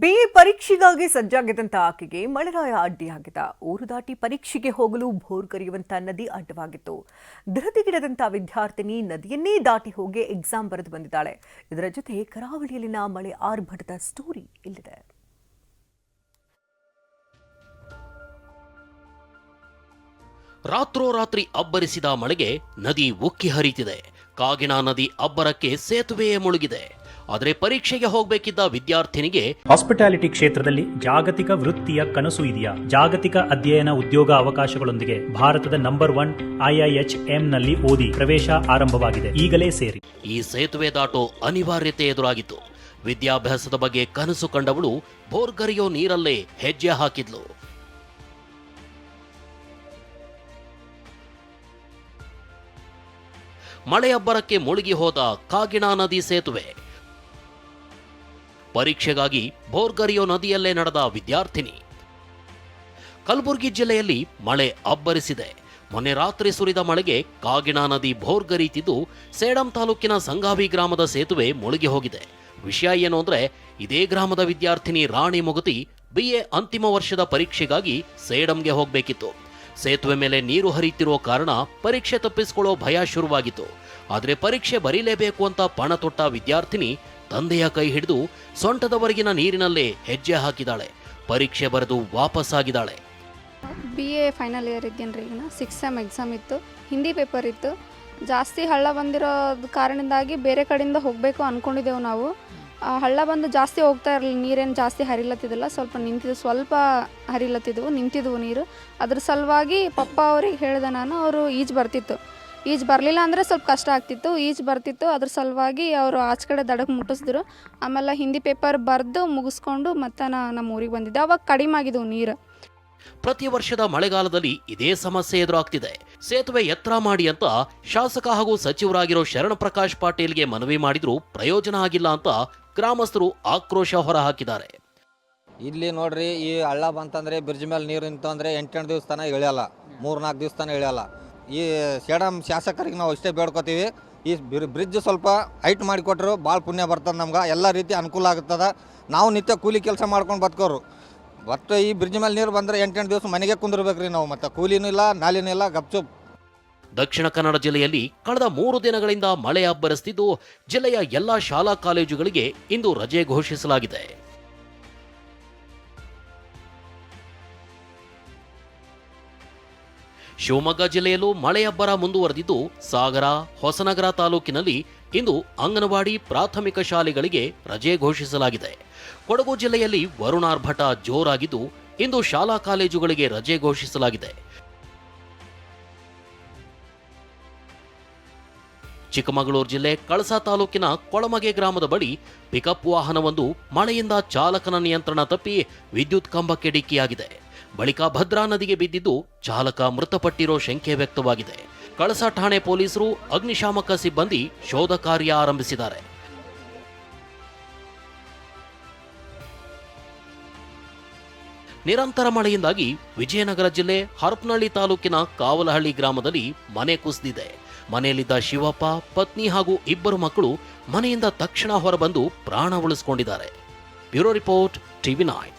BA ಪರೀಕ್ಷೆಗಾಗಿ ಸಜ್ಜಾಗಿದ್ದಂತ ಆಕೆಗೆ ಮಳೆರಾಯ ಅಡ್ಡಿಯಾಗಿದ್ದ ಊರು ದಾಟಿ ಪರೀಕ್ಷೆಗೆ ಹೋಗಲು ಭೋರ್ ಕರೆಯುವಂತ ನದಿ ಅಡ್ಡವಾಗಿತ್ತು. ಧೃತಿಗಿಡದಂತ ವಿದ್ಯಾರ್ಥಿನಿ ನದಿಯನ್ನೇ ದಾಟಿ ಹೋಗಿ ಎಕ್ಸಾಮ್ ಬರೆದು ಬಂದಿದ್ದಾಳೆ. ಇದರ ಜೊತೆ ಕರಾವಳಿಯಲ್ಲಿನ ಮಳೆ ಆರ್ಭಟದ ಸ್ಟೋರಿ ಇಲ್ಲಿದೆ. ರಾತ್ರೋರಾತ್ರಿ ಅಬ್ಬರಿಸಿದ ಮಳೆಗೆ ನದಿ ಉಕ್ಕಿ ಹರಿತಿದೆ. ಕಾಗಿನ ನದಿ ಅಬ್ಬರಕ್ಕೆ ಸೇತುವೆಯೇ ಮುಳುಗಿದೆ. ಆದರೆ ಪರೀಕ್ಷೆಗೆ ಹೋಗಬೇಕಿದ್ದ ವಿದ್ಯಾರ್ಥಿನಿಗೆ ಹಾಸ್ಪಿಟಾಲಿಟಿ ಕ್ಷೇತ್ರದಲ್ಲಿ ಜಾಗತಿಕ ವೃತ್ತಿಯ ಕನಸು ಇದೆಯಾ? ಜಾಗತಿಕ ಅಧ್ಯಯನ ಉದ್ಯೋಗ ಅವಕಾಶಗಳೊಂದಿಗೆ ಭಾರತದ ನಂಬರ್ ಒನ್ ಐಐಎಚ್ನಲ್ಲಿ ಓದಿ ಪ್ರವೇಶ ಆರಂಭವಾಗಿದೆ. ಈಗಲೇ ಸೇರಿ. ಈ ಸೇತುವೆ ದಾಟೋ ಅನಿವಾರ್ಯತೆ ಎದುರಾಗಿತ್ತು. ವಿದ್ಯಾಭ್ಯಾಸದ ಬಗ್ಗೆ ಕನಸು ಕಂಡವಳು ಬೋರ್ಗರಿಯೋ ನೀರಲ್ಲೇ ಹೆಜ್ಜೆ ಹಾಕಿದ್ಲು. ಮಳೆಯಬ್ಬರಕ್ಕೆ ಮುಳುಗಿ ಹೋದ ಕಾಗಿಣಾ ನದಿ ಸೇತುವೆ. ಪರೀಕ್ಷೆಗಾಗಿ ಬೋರ್ಗರಿಯೋ ನದಿಯಲ್ಲೇ ನಡೆದ ವಿದ್ಯಾರ್ಥಿನಿ. ಕಲಬುರಗಿ ಜಿಲ್ಲೆಯಲ್ಲಿ ಮಳೆ ಅಬ್ಬರಿಸಿದೆ. ಮೊನ್ನೆ ರಾತ್ರಿ ಸುರಿದ ಮಳೆಗೆ ಕಾಗಿಣಾ ನದಿ ಭೋರ್ಗರೀತಿದ್ದು ಸೇಡಂ ತಾಲೂಕಿನ ಸಂಗಾವಿ ಗ್ರಾಮದ ಸೇತುವೆ ಮುಳುಗಿ ಹೋಗಿದೆ. ವಿಷಯ ಏನು ಅಂದರೆ ಇದೇ ಗ್ರಾಮದ ವಿದ್ಯಾರ್ಥಿನಿ ರಾಣಿ ಮುಗುತಿ ಬಿಎ ಅಂತಿಮ ವರ್ಷದ ಪರೀಕ್ಷೆಗಾಗಿ ಸೇಡಂಗೆ ಹೋಗಬೇಕಿತ್ತು. ಸೇತುವೆ ಮೇಲೆ ನೀರು ಹರಿಯುತ್ತಿರುವ ಕಾರಣ ಪರೀಕ್ಷೆ ತಪ್ಪಿಸಿಕೊಳ್ಳೋ ಭಯ ಶುರುವಾಗಿತ್ತು. ಆದರೆ ಪರೀಕ್ಷೆ ಬರೀಲೇಬೇಕು ಅಂತ ಪಣ ತೊಟ್ಟ ವಿದ್ಯಾರ್ಥಿನಿ ತಂದೆಯ ಕೈ ಹಿಡಿದು ಸೊಂಟದವರೆಗಿನ ನೀರಿನಲ್ಲೇ ಹೆಜ್ಜೆ ಹಾಕಿದಾಳೆ. ಪರೀಕ್ಷೆ ಬರೆದು ವಾಪಸ್ಸಾಗಿದ್ದಾಳೆ. ಬಿ ಎ ಫೈನಲ್ ಇಯರ್ ಇದ್ದೇನೆ ರೀ ಸಿಕ್ಸ್ ಸೆಮ್ ಎಕ್ಸಾಮ್ ಇತ್ತು. ಹಿಂದಿ ಪೇಪರ್ ಇತ್ತು. ಜಾಸ್ತಿ ಹಳ್ಳ ಬಂದಿರೋ ಕಾರಣದಿಂದಾಗಿ ಬೇರೆ ಕಡೆಯಿಂದ ಹೋಗಬೇಕು ಅಂದ್ಕೊಂಡಿದ್ದೆವು ನಾವು. ಆ, ಹಳ್ಳ ಬಂದು ಜಾಸ್ತಿ ಹೋಗ್ತಾ ಇರಲಿಲ್ಲ. ನೀರೇನು ಜಾಸ್ತಿ ಹರಿಲತ್ತಿದ್ದಿಲ್ಲ. ಸ್ವಲ್ಪ ನಿಂತಿದ್ದು, ಸ್ವಲ್ಪ ಹರಿಲತ್ತಿದ್ದವು ನಿಂತಿದ್ವು ನೀರು. ಅದ್ರ ಸಲುವಾಗಿ ಪಪ್ಪ ಅವ್ರಿಗೆ ಹೇಳಿದೆ ನಾನು. ಅವರು ಈಜು ಬರ್ತಿತ್ತು. ಈಜು ಬರಲಿಲ್ಲ ಅಂದರೆ ಸ್ವಲ್ಪ ಕಷ್ಟ ಆಗ್ತಿತ್ತು. ಈಜು ಬರ್ತಿತ್ತು ಅದ್ರ ಸಲುವಾಗಿ ಅವರು ಆಚೆ ಕಡೆ ದಡಕ್ಕೆ ಮುಟ್ಟಿಸಿದ್ರು. ಆಮೇಲೆ ಹಿಂದಿ ಪೇಪರ್ ಬರೆದು ಮುಗಿಸ್ಕೊಂಡು ಮತ್ತೆ ನಾ ನಮ್ಮ ಊರಿಗೆ ಬಂದಿದ್ದೆ. ಅವಾಗ ಕಡಿಮೆ ಆಗಿದ್ದವು ನೀರು. ಪ್ರತಿ ವರ್ಷದ ಮಳೆಗಾಲದಲ್ಲಿ ಇದೇ ಸಮಸ್ಯೆ ಎದುರಾಗ್ತಿದೆ. ಸೇತುವೆ ಎತ್ತರ ಮಾಡಿ ಅಂತ ಶಾಸಕ ಹಾಗೂ ಸಚಿವರಾಗಿರೋ ಶರಣ ಪ್ರಕಾಶ್ ಪಾಟೀಲ್ಗೆ ಮನವಿ ಮಾಡಿದ್ರೂ ಪ್ರಯೋಜನ ಆಗಿಲ್ಲ ಅಂತ ಗ್ರಾಮಸ್ಥರು ಆಕ್ರೋಶ ಹೊರಹಾಕಿದ್ದಾರೆ. ಇಲ್ಲಿ ನೋಡ್ರಿ ಈ ಹಳ್ಳ ಬಂತಂದ್ರೆ ಬ್ರಿಡ್ಜ್ ಮೇಲೆ ನೀರು ನಿಂತು ಅಂದ್ರೆ ಎಂಟೆಂಟು ದಿವಸ ತನಕ ಇಳಿಯಲ್ಲ. ಮೂರ್ನಾಲ್ಕು ದಿವಸ ತನಕ ಇಳಿಯಲ್ಲ. ಈ ಸೇಡಮ್ ಶಾಸಕರಿಗೆ ನಾವು ಇಷ್ಟೇ ಬೇಡ್ಕೋತೀವಿ. ಈ ಬ್ರಿಡ್ಜ್ ಸ್ವಲ್ಪ ಹೈಟ್ ಮಾಡಿಕೊಟ್ರು ಭಾಳ ಪುಣ್ಯ ಬರ್ತದೆ ನಮ್ಗೆ. ಎಲ್ಲ ರೀತಿ ಅನುಕೂಲ ಆಗ್ತದೆ. ನಾವು ನಿತ್ಯ ಕೂಲಿ ಕೆಲಸ ಮಾಡ್ಕೊಂಡು ಬದುಕೋರು. ಮತ್ತು ಈ ಬ್ರಿಡ್ಜ್ ಮೇಲೆ ನೀರು ಬಂದರೆ ಎಂಟೆಂಟು ದಿವಸ ಮನೆಗೆ ಕುಂದಿರ್ಬೇಕ್ರಿ ನಾವು. ಮತ್ತು ಕೂಲಿನೂ ಇಲ್ಲ, ನಾಲಿನೂ ಇಲ್ಲ ಗಪ್ಚುಪ್ ದಕ್ಷಿಣ ಕನ್ನಡ ಜಿಲ್ಲೆಯಲ್ಲಿ ಕಳೆದ ಮೂರು ದಿನಗಳಿಂದ ಮಳೆ ಅಬ್ಬರಿಸುತ್ತಿದ್ದು ಜಿಲ್ಲೆಯ ಎಲ್ಲ ಶಾಲಾ ಕಾಲೇಜುಗಳಿಗೆ ಇಂದು ರಜೆ ಘೋಷಿಸಲಾಗಿದೆ. ಶಿವಮೊಗ್ಗ ಜಿಲ್ಲೆಯಲ್ಲೂ ಮಳೆಯಬ್ಬರ ಮುಂದುವರೆದಿದ್ದು ಸಾಗರ, ಹೊಸನಗರ ತಾಲೂಕಿನಲ್ಲಿ ಇಂದು ಅಂಗನವಾಡಿ ಪ್ರಾಥಮಿಕ ಶಾಲೆಗಳಿಗೆ ರಜೆ ಘೋಷಿಸಲಾಗಿದೆ. ಕೊಡಗು ಜಿಲ್ಲೆಯಲ್ಲಿ ವರುಣಾರ್ಭಟ ಜೋರಾಗಿದ್ದು ಇಂದು ಶಾಲಾ ಕಾಲೇಜುಗಳಿಗೆ ರಜೆ ಘೋಷಿಸಲಾಗಿದೆ. ಚಿಕ್ಕಮಗಳೂರು ಜಿಲ್ಲೆ ಕಳಸಾ ತಾಲೂಕಿನ ಕೊಳಮಗೆ ಗ್ರಾಮದ ಬಳಿ ಪಿಕಪ್ ವಾಹನವೊಂದು ಮಳೆಯಿಂದ ಚಾಲಕನ ನಿಯಂತ್ರಣ ತಪ್ಪಿ ವಿದ್ಯುತ್ ಕಂಬಕ್ಕೆ ಡಿಕ್ಕಿಯಾಗಿದೆ. ಬಳಿಕ ಭದ್ರಾ ನದಿಗೆ ಬಿದ್ದಿದ್ದು ಚಾಲಕ ಮೃತಪಟ್ಟಿರೋ ಶಂಕೆ ವ್ಯಕ್ತವಾಗಿದೆ. ಕಳಸಾ ಠಾಣೆ ಪೊಲೀಸರು ಅಗ್ನಿಶಾಮಕ ಸಿಬ್ಬಂದಿ ಶೋಧ ಕಾರ್ಯ ಆರಂಭಿಸಿದ್ದಾರೆ. ನಿರಂತರ ಮಳೆಯಿಂದಾಗಿ ವಿಜಯನಗರ ಜಿಲ್ಲೆ ಹರಪನಹಳ್ಳಿ ತಾಲೂಕಿನ ಕಾವಲಹಳ್ಳಿ ಗ್ರಾಮದಲ್ಲಿ ಮನೆ ಕುಸಿದಿದೆ. ಮನೆಯಲ್ಲಿದ್ದ ಶಿವಪ್ಪ, ಪತ್ನಿ ಹಾಗೂ ಇಬ್ಬರು ಮಕ್ಕಳು ಮನೆಯಿಂದ ತಕ್ಷಣ ಹೊರಬಂದು ಪ್ರಾಣ ಉಳಿಸಿಕೊಂಡಿದ್ದಾರೆ. Bureau report, TV nine.